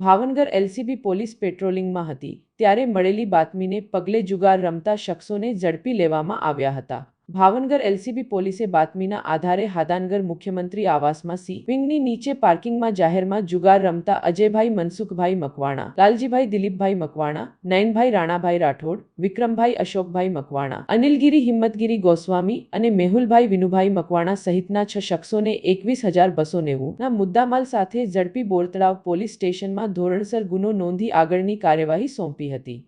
Bhavnagar LCB police પેટ્રોલિંગમાં હતી, ત્યારે મળેલી બાતમીને પગલે જુગાર રમતા શખ્સોને ઝડપી લેવામાં આવ્યા હતા. ભાવનગર એલસીબી પોલીસે બાતમીના આધારે હાદાનગર મુખ્યમંત્રી આવાસમાં સી વિંગની નીચે પાર્કિંગમાં જાહેરમાં જુગાર રમતા અજયભાઈ મનસુખભાઈ મકવાણા, લાલજીભાઈ દિલીપભાઈ મકવાણા, નયનભાઈ રાણાભાઈ રાઠોડ, વિક્રમભાઈ અશોકભાઈ મકવાણા, અનિલગીરી હિંમતગીરી ગોસ્વામી અને મેહુલભાઈ વિનુભાઈ મકવાણા સહિતના છ શખ્સોને એકવીસ હજાર બસો નેવુંના મુદ્દામાલ સાથે ઝડપી બોરતળાવ પોલીસ સ્ટેશનમાં ધોરણસર ગુનો નોંધી આગળની કાર્યવાહી સોંપી હતી.